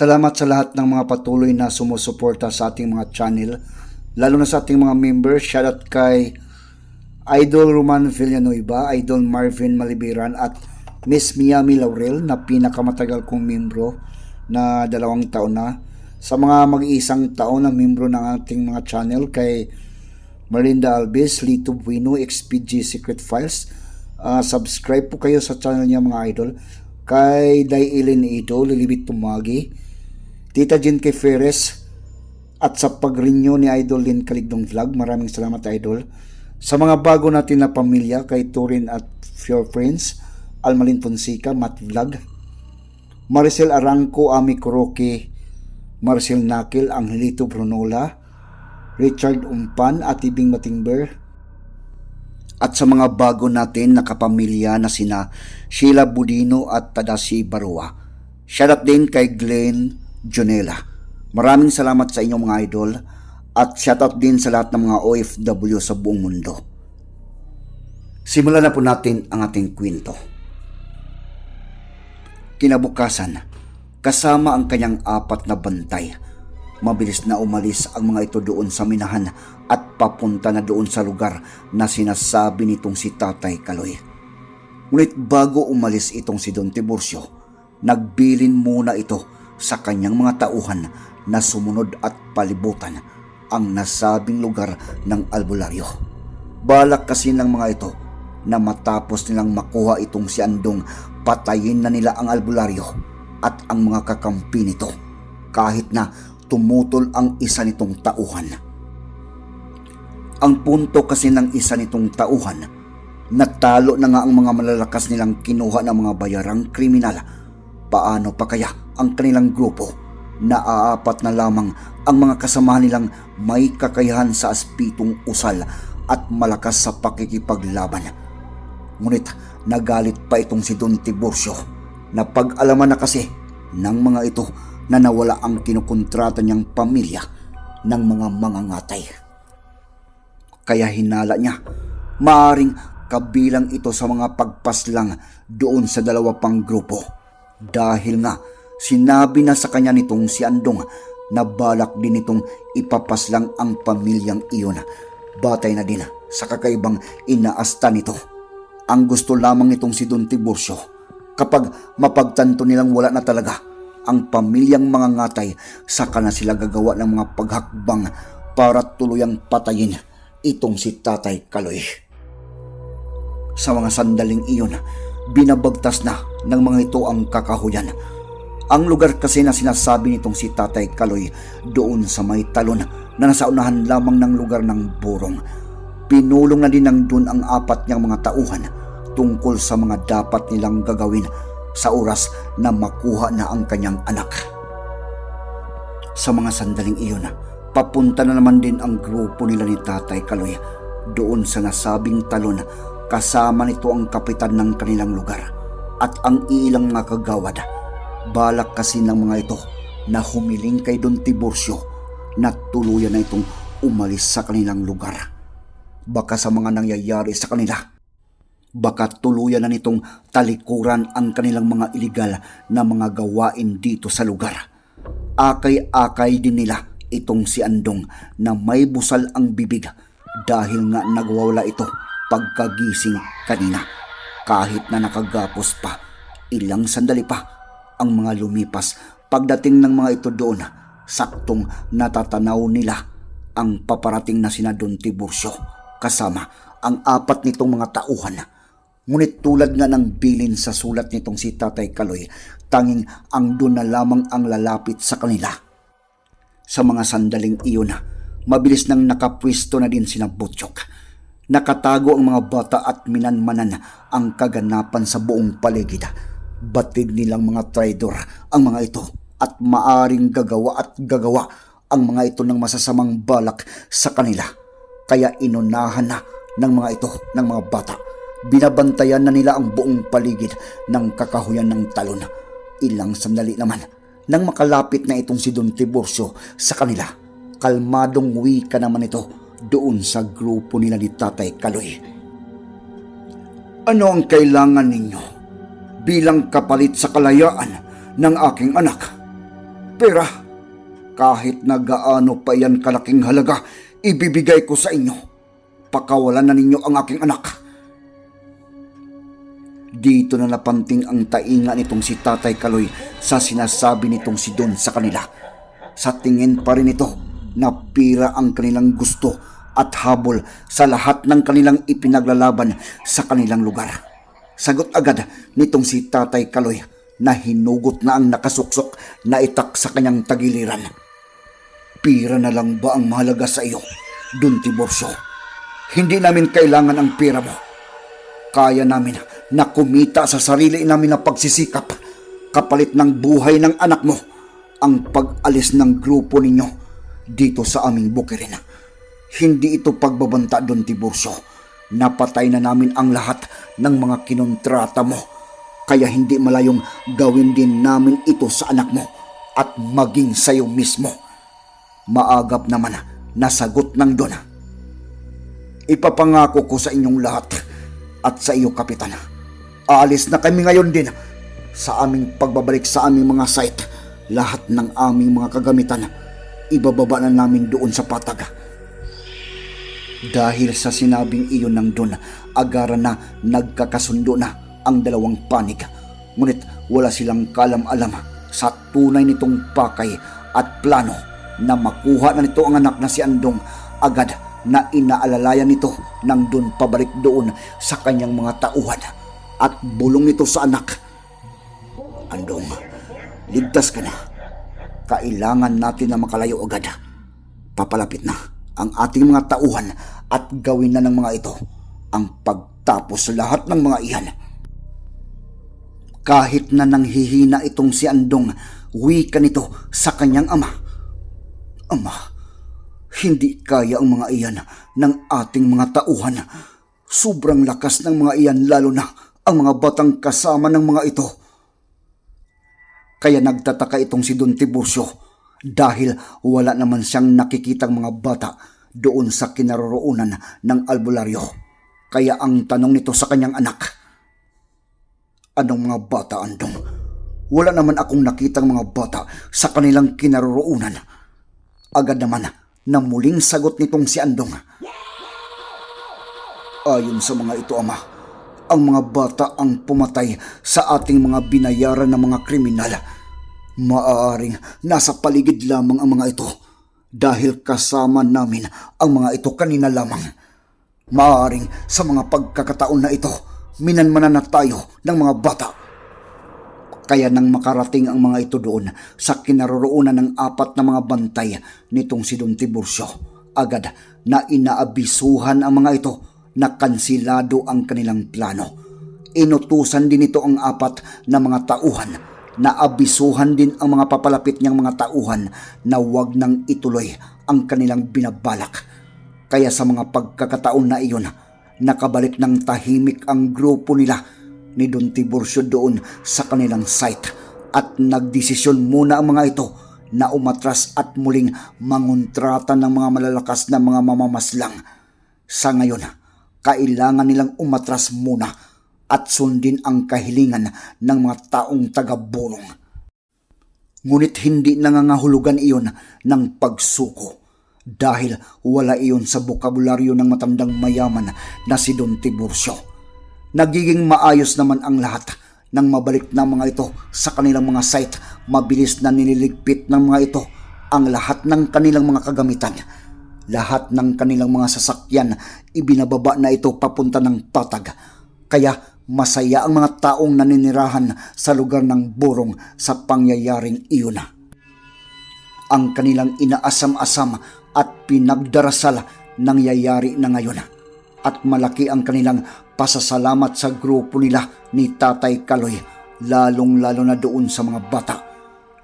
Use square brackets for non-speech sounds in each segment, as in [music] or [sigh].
Salamat sa lahat ng mga patuloy na sumusuporta sa ating mga channel, lalo na sa ating mga members. Shoutout kay Idol Roman Villanueva, Idol Marvin Malibiran at Miss Miami Laurel na pinakamatagal kong membro na dalawang taon na. Sa mga mag-iisang taon na membro ng ating mga channel kay Marinda Alves, Lito Bueno, XPG Secret Files. Ah, subscribe po kayo sa channel niya mga idol. Kay Day Ilin Ito, Lilibit Tumagi, Tita Jen K. Ferres, at sa pag-renew ni Idol Lin Kaligdong Vlog. Maraming salamat Idol. Sa mga bago natin na pamilya, kay Turin at Your Friends, Almalin Fonseca, Matt Vlog, Maricel Arangco, Ami Kuroki, Marcel Nakil, Angelito Brunola, Richard Umpan at Ibing Matingber, at sa mga bago natin na kapamilya na sina Sheila Budino at Tadashi Barua. Shoutout din kay Glenn Jonela. Maraming salamat sa inyong mga idol at shoutout din sa lahat ng mga OFW sa buong mundo. Simulan na po natin ang ating kwento. Kinabukasan, kasama ang kanyang apat na bantay, mabilis na umalis ang mga ito doon sa minahan at papunta na doon sa lugar na sinasabi nitong si Tatay Kaloy. Ngunit bago umalis itong si Don Tiburcio, nagbilin muna ito sa kanyang mga tauhan na sumunod at palibutan ang nasabing lugar ng albularyo. Balak kasi ng mga ito na matapos nilang makuha itong si Andong, patayin na nila ang albularyo at ang mga kakampi nito kahit na tumutol ang isa nitong tauhan. Ang punto kasi ng isa nitong tauhan, natalo na nga ang mga malalakas nilang kinuha ng mga bayarang kriminal. Paano pa kaya ang kanilang grupo na aapat na lamang ang mga kasamahan nilang may kakayahan sa aspitong usal at malakas sa pakikipaglaban. Ngunit nagalit pa itong si Don Tiburcio na pag-alaman na kasi ng mga ito na nawala ang kinukontrata niyang pamilya ng mga mangangatay. Kaya hinala niya, maaring kabilang ito sa mga pagpaslang doon sa dalawa pang grupo. Dahil nga, sinabi na sa kanya nitong si Andong na balak din itong ipapaslang ang pamilyang iyon. Batay na din sa kakaibang inaasta nito. Ang gusto lamang nitong si Don Tiburcio kapag mapagtanto nilang wala na talaga ang pamilyang mga ngatay saka na sila gagawa ng mga paghakbang para tuluyang patayin itong si Tatay Kaloy. Sa mga sandaling iyon, binabagtas na ng mga ito ang kakahuyan. Ang lugar kasi na sinasabi nitong si Tatay Kaloy doon sa may talon na nasa unahan lamang ng lugar ng burong. Pinulong na din ng doon ang apat niyang mga tauhan tungkol sa mga dapat nilang gagawin sa oras na makuha na ang kanyang anak. Sa mga sandaling iyon, papunta na naman din ang grupo nila ni Tatay Kaloy doon sa nasabing talon kasama nito ang kapitan ng kanilang lugar at ang ilang mga kagawad. Balak kasi ng mga ito na humiling kay Don Tiburcio na tuluyan na itong umalis sa kanilang lugar. Baka sa mga nangyayari sa kanila, baka tuluyan na nitong talikuran ang kanilang mga iligal na mga gawain dito sa lugar. Akay-akay din nila itong si Andong na may busal ang bibig dahil nga nagwawala ito pagkagising kanina. Kahit na nakagapos pa, ilang sandali pa ang mga lumipas pagdating ng mga ito doon, saktong natatanaw nila ang paparating na sina Don Tiburcio kasama ang apat nitong mga tauhan. Ngunit tulad nga ng bilin sa sulat nitong si Tatay Kaloy, tanging ang doon na lamang ang lalapit sa kanila. Sa mga sandaling iyon, mabilis nang nakapwisto na din sina Butchok. Nakatago ang mga bata at minanmanan ang kaganapan sa buong paligid. Batid nilang mga traidor ang mga ito at maaring gagawa at gagawa ang mga ito ng masasamang balak sa kanila. Kaya inunahan na ng mga ito ng mga bata. Binabantayan na nila ang buong paligid ng kakahuyan ng talon. Ilang sandali naman nang makalapit na itong si Don Tiburcio sa kanila. Kalmadong wika naman ito doon sa grupo nila ni Tatay Kaloy. Ano ang kailangan ninyo bilang kapalit sa kalayaan ng aking anak? pera. Kahit na gaano pa yan kalaking halaga, ibibigay ko sa inyo. Pakawalan na ninyo ang aking anak. Dito na napanting ang tainga nitong si Tatay Kaloy sa sinasabi nitong si Don sa kanila. Sa tingin pa rin ito na pira ang kanilang gusto at habol sa lahat ng kanilang ipinaglalaban sa kanilang lugar. Sagot agad nitong si Tatay Kaloy na hinugot na ang nakasuksok na itak sa kanyang tagiliran. Pira na lang ba ang mahalaga sa iyo, Don Tiborcio? Hindi namin kailangan ang pira mo. Kaya namin na kumita sa sarili namin na pagsisikap kapalit ng buhay ng anak mo ang pag-alis ng grupo ninyo dito sa aming bukirin. Hindi ito pagbabanta Don Tiburcio. Napatay na namin ang lahat ng mga kinontrata mo. Kaya hindi malayong gawin din namin ito sa anak mo at maging sa iyo mismo. Maagap naman na sagot ng Don. Ipapangako ko sa inyong lahat at sa iyo, Kapitan. Aalis na kami ngayon din sa aming pagbabalik sa aming mga site. Lahat ng aming mga kagamitan, ibababa na namin doon sa patag. Dahil sa sinabing iyon ng Don, agara na nagkakasundo na ang dalawang panig. Ngunit wala silang kalam-alam sa tunay nitong pakay at plano na makuha na nito ang anak na si Andong agad na inaalalayan nito ng Don pabalik doon sa kanyang mga tauhan at bulong nito sa anak. Andong, ligtas ka na. Kailangan natin na makalayo agad. Papalapit na ang ating mga tauhan at gawin na ng mga ito ang pagtapos sa lahat ng mga iyan. Kahit na nanghihina itong si Andong, wika nito sa kanyang ama. Ama, hindi kaya ang mga iyan ng ating mga tauhan. Sobrang lakas ng mga iyan lalo na ang mga batang kasama ng mga ito. Kaya nagtataka itong si Don Tiburcio dahil wala naman siyang nakikitang mga bata doon sa kinaroroonan ng albularyo. Kaya ang tanong nito sa kanyang anak, Anong mga bata, Andong? Wala naman akong nakitang mga bata sa kanilang kinaroroonan. Agad naman na muling sagot nitong si Andong. Ayon sa mga ito, Ama, ang mga bata ang pumatay sa ating mga binayaran ng mga kriminal. Maaaring nasa paligid lamang ang mga ito dahil kasama namin ang mga ito kanina lamang. Maaaring sa mga pagkakataon na ito, minanmanan na tayo ng mga bata. Kaya nang makarating ang mga ito doon sa kinaroroonan ng apat na mga bantay nitong si Don Tiburcio, agad na inaabisuhan ang mga ito na kansilado ang kanilang plano. Inutusan din ito ang apat na mga tauhan na abisuhan din ang mga papalapit niyang mga tauhan na wag nang ituloy ang kanilang binabalak. Kaya sa mga pagkakataon na iyon, nakabalik ng tahimik ang grupo nila ni Don Tiburcio doon sa kanilang site at nagdesisyon muna ang mga ito na umatras at muling mangontrata ng mga malalakas na mga mamamaslang. Sa ngayon, kailangan nilang umatras muna at sundin ang kahilingan ng mga taong taga-bulong. Ngunit hindi nangangahulugan iyon ng pagsuko dahil wala iyon sa bokabularyo ng matandang mayaman na si Don Tiburcio. Nagiging maayos naman ang lahat nang mabalik na mga ito sa kanilang mga site. Mabilis na nililigpit ng mga ito ang lahat ng kanilang mga kagamitan. Lahat ng kanilang mga sasakyan, ibinababa na ito papunta ng patag. Kaya masaya ang mga taong naninirahan sa lugar ng burong sa pangyayaring iyon. Ang kanilang inaasam-asam at pinagdarasal nangyayari na ngayon. At malaki ang kanilang pasasalamat sa grupo nila ni Tatay Kaloy, lalong-lalo na doon sa mga bata.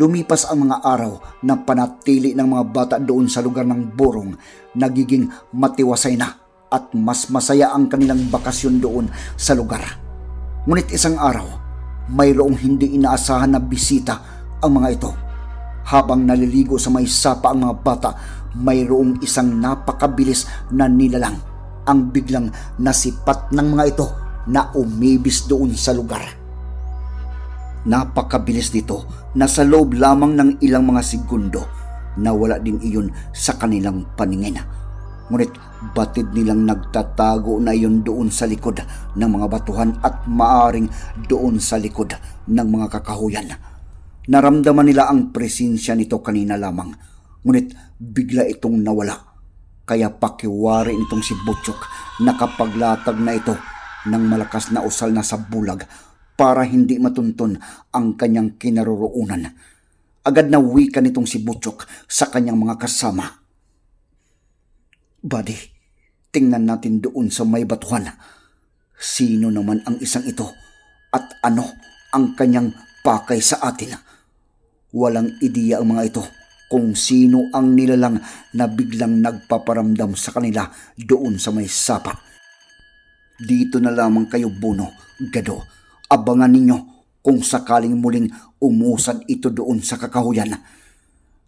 Lumipas ang mga araw na panatili ng mga bata doon sa lugar ng burong, nagiging matiwasay na at mas masaya ang kanilang bakasyon doon sa lugar. Ngunit isang araw, mayroong hindi inaasahan na bisita ang mga ito. Habang naliligo sa may sapa ang mga bata, mayroong isang napakabilis na nilalang ang biglang nasipat ng mga ito na umibis doon sa lugar. Napakabilis nito na sa loob lamang ng ilang mga segundo nawala din iyon sa kanilang paningin. Ngunit batid nilang nagtatago na iyon doon sa likod ng mga batuhan at maaring doon sa likod ng mga kakahuyan. Naramdaman nila ang presensya nito kanina lamang, ngunit bigla itong nawala. Kaya pakiwari nitong si Butchok nakapaglatag na ito ng malakas na usal na sa bulag para hindi matuntun ang kanyang kinaroroonan. Agad na wika nitong si Butchok sa kanyang mga kasama. Buddy, tingnan natin doon sa may batuhan. Sino naman ang isang ito at ano ang kanyang pakay sa atin? Walang ideya ang mga ito kung sino ang nilalang na biglang nagpaparamdam sa kanila doon sa may sapa. Dito na lamang kayo, Buno, Gado. Abangan ninyo kung sakaling muling umusad ito doon sa kakahuyan.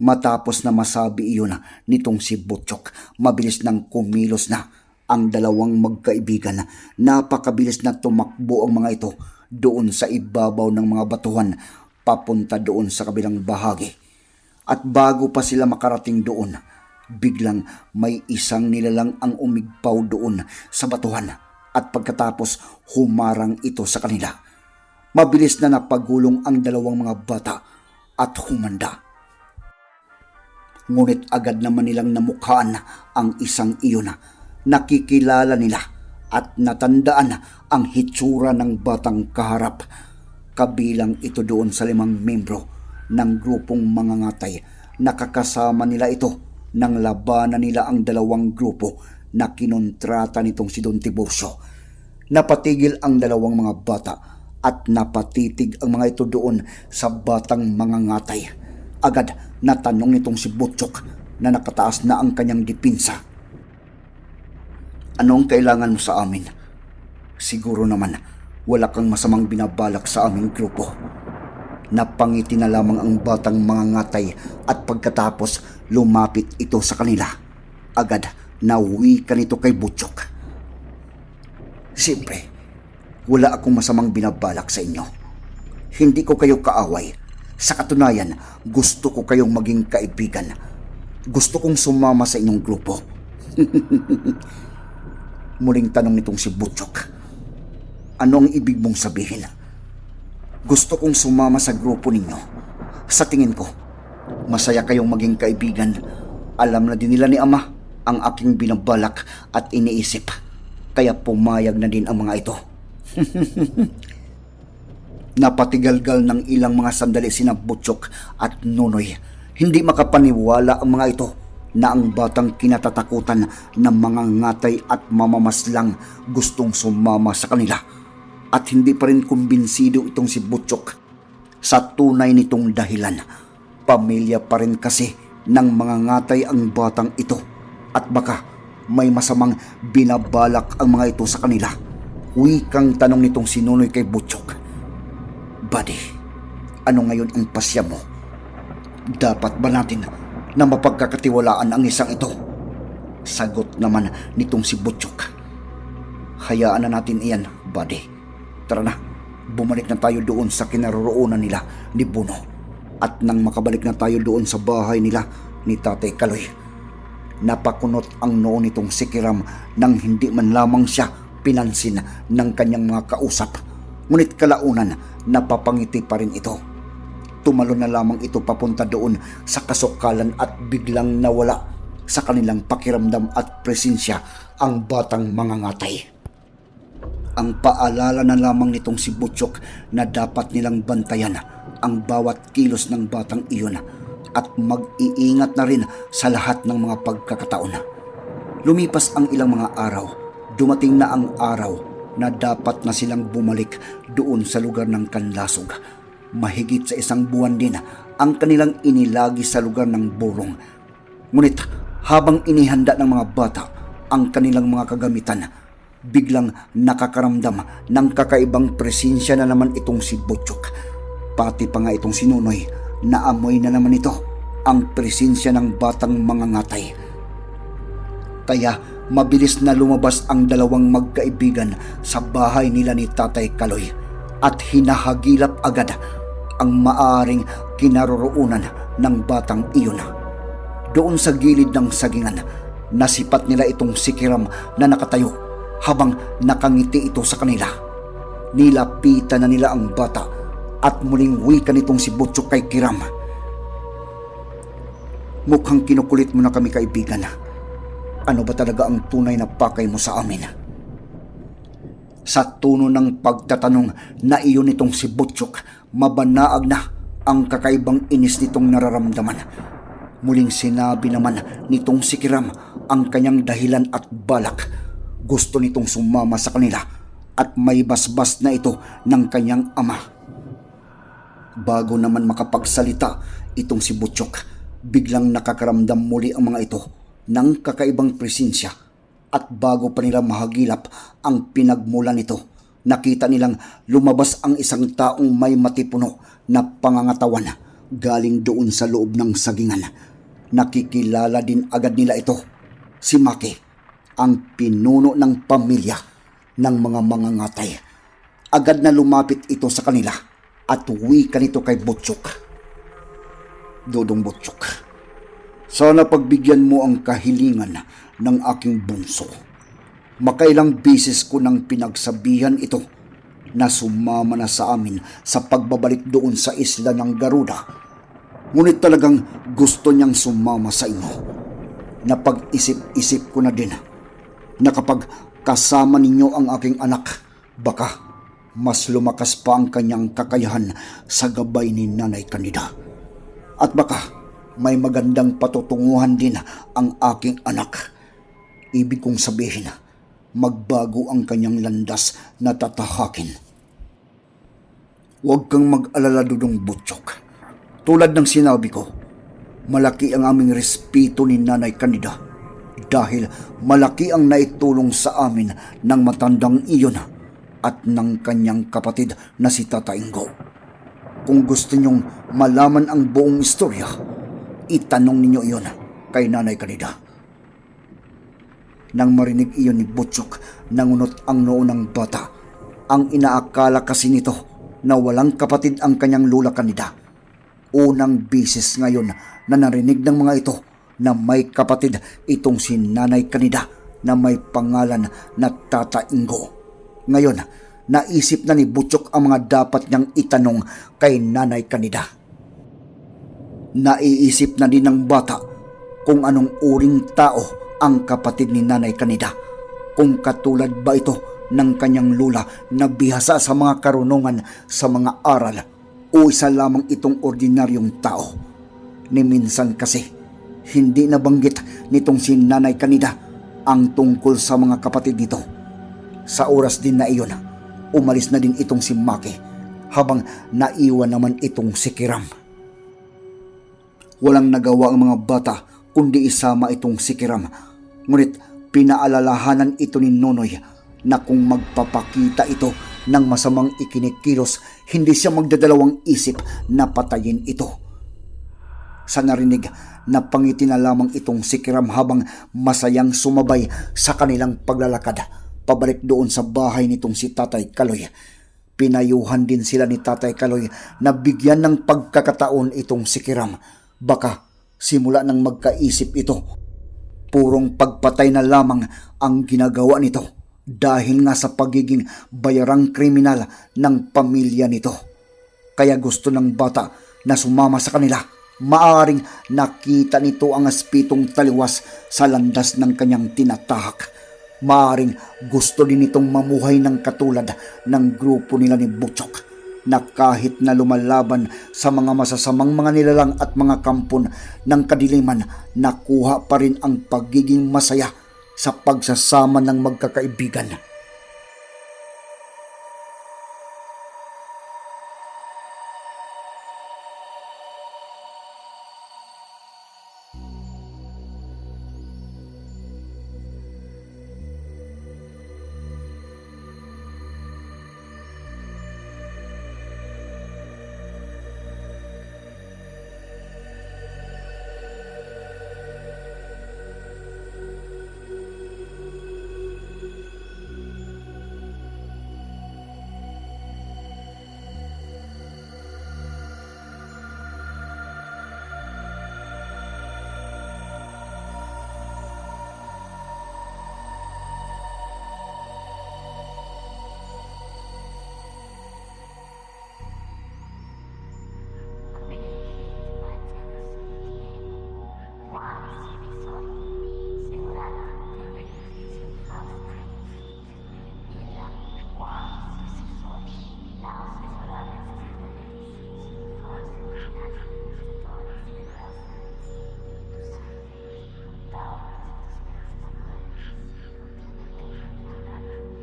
Matapos na masabi iyon nitong si Butchok, mabilis nang kumilos na ang dalawang magkaibigan. Napakabilis na tumakbo ang mga ito doon sa ibabaw ng mga batuhan papunta doon sa kabilang bahagi. At bago pa sila makarating doon, biglang may isang nilalang ang umigpaw doon sa batuhan at pagkatapos humarang ito sa kanila. Mabilis na napagulong ang dalawang mga bata at humanda. Ngunit agad naman nilang namukhaan ang isang iyon. Nakikilala nila at natandaan ang hitsura ng batang kaharap. Kabilang ito doon sa limang membro ng grupong mga ngatay. Nakakasama nila ito nang labanan nila ang dalawang grupo na kinontrata nitong si Don Tiburcio. Napatigil ang dalawang mga bata at napatitig ang mga ito doon sa batang mga ngatay. Agad na tanong nitong si Butchok na nakataas na ang kanyang dipinsa. Anong kailangan mo sa amin? Siguro naman wala kang masamang binabalak sa aming grupo. Napangiti na lamang ang batang mga ngatay at pagkatapos lumapit ito sa kanila. Agad nauwi ka nito kay Butchok. Siyempre, wala akong masamang binabalak sa inyo. Hindi ko kayo kaaway. Sa katunayan, gusto ko kayong maging kaibigan. Gusto kong sumama sa inyong grupo. [laughs] Muling tanong nitong si Butchok. Ano ang ibig mong sabihin? Gusto kong sumama sa grupo ninyo. Sa tingin ko, masaya kayong maging kaibigan. Alam na din nila ni Ama ang aking binabalak at iniisip. Kaya pumayag na din ang mga ito. [laughs] Napatigalgal ng ilang mga sandali sina Butchok at Nunoy. Hindi makapaniwala ang mga ito na ang batang kinatatakutan ng mga ngatay at mamamaslang gustong sumama sa kanila. At hindi pa rin kumbinsido itong si Butchok sa tunay nitong dahilan. Pamilya pa rin kasi ng mga ngatay ang batang ito at baka may masamang binabalak ang mga ito sa kanila. Wikang tanong nitong sinunoy kay Butchok. Buddy, ano ngayon ang pasya mo? Dapat ba natin na mapagkakatiwalaan ang isang ito? Sagot naman nitong si Butchok. Hayaan na natin iyan, buddy. Tara na, bumalik na tayo doon sa kinaroroonan nila ni Buno. At nang makabalik na tayo doon sa bahay nila ni Tatay Kaloy, napakunot ang noo nitong si Kiram nang hindi man lamang siya pinansin ng kanyang mga kausap. Ngunit kalaunan, napapangiti pa rin ito. Tumalo na lamang ito papunta doon sa kasukalan at biglang nawala sa kanilang pakiramdam at presensya ang batang mga ngatay. Ang paalala na lamang nitong si Butchok na dapat nilang bantayan ang bawat kilos ng batang iyon at mag-iingat na rin sa lahat ng mga pagkakataon. Lumipas ang ilang mga araw, dumating na ang araw na dapat na silang bumalik doon sa lugar ng Kanlasog. Mahigit sa isang buwan din ang kanilang inilagi sa lugar ng burong. Ngunit habang inihanda ng mga bata ang kanilang mga kagamitan, biglang nakakaramdam ng kakaibang presensya na naman itong si Butchok. Pati pa nga itong sinunoy, naamoy na naman ito ang presensya ng batang mga ngatay. Kaya mabilis na lumabas ang dalawang magkaibigan sa bahay nila ni Tatay Kaloy at hinahagilap agad ang maaring kinaroroonan ng batang iyon. Doon sa gilid ng sagingan, nasipat nila itong si Kiram na nakatayo habang nakangiti ito sa kanila. Nilapitan na nila ang bata at muling wika nitong si Butchok kay Kiram. Mukhang kinukulit mo na kami kaibigan. Ano ba talaga ang tunay na pakay mo sa amin? Sa tono ng pagtatanong na iyon nitong si Butchok, mabanaag na ang kakaibang inis nitong nararamdaman. Muling sinabi naman nitong si Kiram ang kanyang dahilan at balak. Gusto nitong sumama sa kanila at may basbas na ito ng kanyang ama. Bago naman makapagsalita itong si Butchok, biglang nakakaramdam muli ang mga ito ng kakaibang presensya at bago pa nila mahagilap ang pinagmula nito, nakita nilang lumabas ang isang taong may matipuno na pangangatawan galing doon sa loob ng sagingan. Nakikilala din agad nila ito, si Maki, ang pinuno ng pamilya ng mga mangangatay. Agad na lumapit ito sa kanila at wika nito kay Butchok. Dodong Butchok, sana pagbigyan mo ang kahilingan ng aking bunso. Makailang bisis ko nang pinagsabihan ito na sumama na sa amin sa pagbabalik doon sa isla ng Garuda. Ngunit talagang gusto niyang sumama sa inyo. Napag-isip-isip ko na din na kapag kasama ninyo ang aking anak, baka mas lumakas pa ang kanyang kakayahan sa gabay ni Nanay Kanida. At baka may magandang patutunguhan din ang aking anak. Ibig kong sabihin, magbago ang kanyang landas na tatahakin. Huwag kang mag-alala dudong butchok. Tulad ng sinabi ko, malaki ang aming respeto ni Nanay Kanida dahil malaki ang naitulong sa amin ng matandang iyon at ng kanyang kapatid na si Tata Ingo. Kung gusto niyong malaman ang buong istorya, itanong ninyo iyon kay Nanay Kanida. Nang marinig iyon ni Butchok, nangunot ang noo ng bata. Ang inaakala kasi nito na walang kapatid ang kanyang lula kanida. Unang bisis ngayon na narinig ng mga ito na may kapatid itong si Nanay Kanida na may pangalan na Tata Ingo. Ngayon, naisip na ni Butchok ang mga dapat niyang itanong kay Nanay Kanida. Naiisip na din ng bata kung anong uring tao ang kapatid ni Nanay Kanida. Kung katulad ba ito ng kanyang lula na bihasa sa mga karunungan sa mga aral o isa lamang itong ordinaryong tao. Ni minsan kasi, hindi nabanggit nitong si Nanay Kanida ang tungkol sa mga kapatid nito. Sa oras din na iyon, umalis na din itong si Maki habang naiwan naman itong si Kiram. Walang nagawa ang mga bata kundi isama itong si Kiram. Ngunit pinaalalahanan ito ni Nonoy na kung magpapakita ito ng masamang ikinikilos, hindi siya magdadalawang isip na patayin ito. Sa narinig, napangiti na lamang itong si Kiram habang masayang sumabay sa kanilang paglalakad pabalik doon sa bahay nitong si Tatay Kaloy. Pinayuhan din sila ni Tatay Kaloy na bigyan ng pagkakataon itong si Kiram. Baka simula nang magkaisip ito, purong pagpatay na lamang ang ginagawa nito dahil nga sa pagiging bayarang kriminal ng pamilya nito. Kaya gusto ng bata na sumama sa kanila. Maaring nakita nito ang aspitong taliwas sa landas ng kanyang tinatahak. Maaring gusto din itong mamuhay ng katulad ng grupo nila ni Butchok na kahit na lumalaban sa mga masasamang mga nilalang at mga kampon ng kadiliman, nakuha pa rin ang pagiging masaya sa pagsasama ng magkakaibigan.